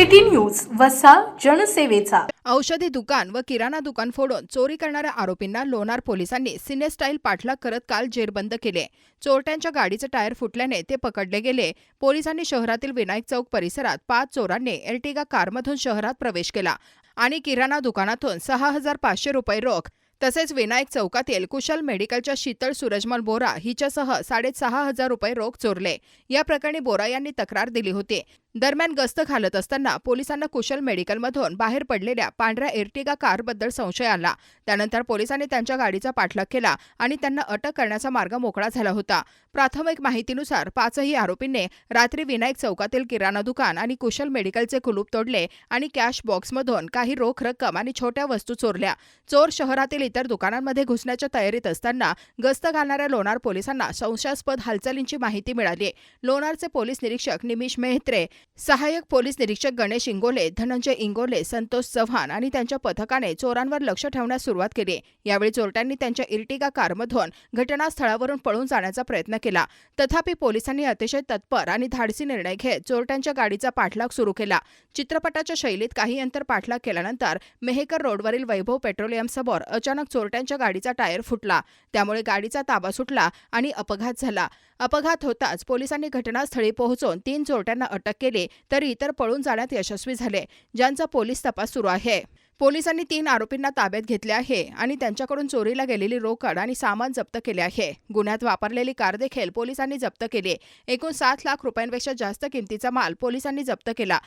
City news वसा जनसेवेचा. औषधी दुकान व किराणा दुकान फोडून चोरी करणाऱ्या आरोपींना लोणार पोलिसांनी सिनेस्टाईल पाठलाग करत काल जेरबंद केले. चोरट्यांच्या गाडीचे टायर फुटल्याने ते पकडले गेले. पोलिसांनी शहरातील विनायक चौक परिसरात पाच चोरांनी एर्टिगा कारमधून शहरात प्रवेश केला आणि किराणा दुकानातून सहा हजार पाचशे रुपये रोख तसेच विनायक चौकातील कुशल मेडिकलच्या शीतल सूरजमल बोरा हिच्यासह साडेसहा हजार रुपये रोख चोरले. या प्रकरणी बोरा यांनी तक्रार दिली होती. दरम्यान गस्त घालत असताना पोलिसांना कुशल मेडिकलमधून बाहेर पडलेल्या पांढऱ्या एर्टिगा कारबद्दल संशय आला. त्यानंतर पोलिसांनी त्यांच्या गाडीचा पाठलाग केला आणि त्यांना अटक करण्याचा मार्ग मोकळा झाला होता. प्राथमिक माहितीनुसार पाचही आरोपींनी रात्री विनायक चौकातील किराणा दुकान आणि कुशल मेडिकलचे कुलूप तोडले आणि कॅश बॉक्समधून काही रोख रक्कम आणि छोट्या वस्तू चोरल्या. चोर शहरातील इतर दुकानांमध्ये घुसण्याच्या तयारीत असताना गस्त घालणाऱ्या लोणार पोलिसांना संशयास्पद हालचालींची माहिती मिळाली. लोणारचे पोलीस निरीक्षक निमिष मेहत्रे सहाय्यक पोलीस निरीक्षक गणेश इंगोले धनंजय इंगोले संतोष चव्हाण आणि त्यांच्या पथकाने चोरांवर लक्ष ठेवण्यास सुरुवात केली. यावेळी चोरट्यांनी त्यांच्या इर्टिगा कारमधून घटनास्थळावरून पळून जाण्याचा प्रयत्न केला. तथापि पोलिसांनी अतिशय तत्पर आणि धाडसी निर्णय घेत चोरट्यांच्या गाडीचा पाठलाग सुरू केला. चित्रपटाच्या शैलीत काही अंतर पाठलाग केल्यानंतर मेहकर रोडवरील वैभव पेट्रोलियम समोर अचानक चोरट्यांच्या गाडीचा टायर फुटला. त्यामुळे गाडीचा ताबा सुटला आणि अपघात झाला. अपघात होताच पोलिसांनी घटनास्थळी पोहोचून तीन चोरट्यांना अटक केली तर इतर पळून जाण्यात यशस्वी झाले ज्यांचा पोलीस तपास सुरू आहे. पोलिसांनी तीन आरोपींना ताब्यात घेतले आहे आणि त्यांच्याकडून चोरीला गेलेली रोकड आणि सामान जप्त केले आहे. गुन्ह्यात वापरलेली कार देखील पोलिसांनी जप्त केली. एकूण सात लाख रुपयांपेक्षा जास्त किमतीचा माल पोलिसांनी जप्त केला.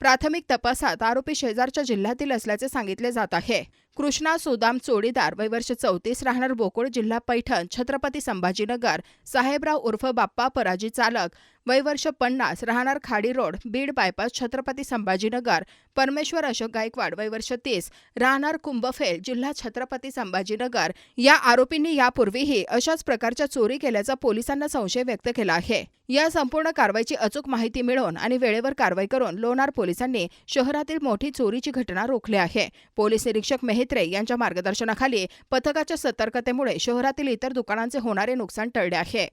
प्राथमिक तपासात आरोपी शेजारच्या जिल्ह्यातील असल्याचे सांगितले जात आहे. कृष्णा सुदाम चोडीदार वयवर्ष चौतीस राहणार बोकुळ जिल्हा पैठण छत्रपती संभाजीनगर. साहेबराव उर्फ बाप्पा पराजी चालक वयवर्ष पन्नास राहणार खाडी रोड बीड बायपास छत्रपती संभाजीनगर. परमेश्वर अशोक गायकवाड वयवर्ष तीस राहणार कुंभफेल जिल्हा छत्रपती संभाजीनगर. या आरोपींनी यापूर्वीही अशाच प्रकारच्या चोरी केल्याचा पोलिसांना संशय व्यक्त केला आहे. या संपूर्ण कारवाईची अचूक माहिती मिळवून आणि वेळेवर कारवाई करून लोणार पोलिसांनी शहरातील मोठी चोरीची घटना रोखली आहे. पोलीस निरीक्षक मेहत्रे यांच्या मार्गदर्शनाखाली पथकाच्या सतर्कतेमुळे शहरातील इतर दुकानांचे होणारे नुकसान टळले आहे.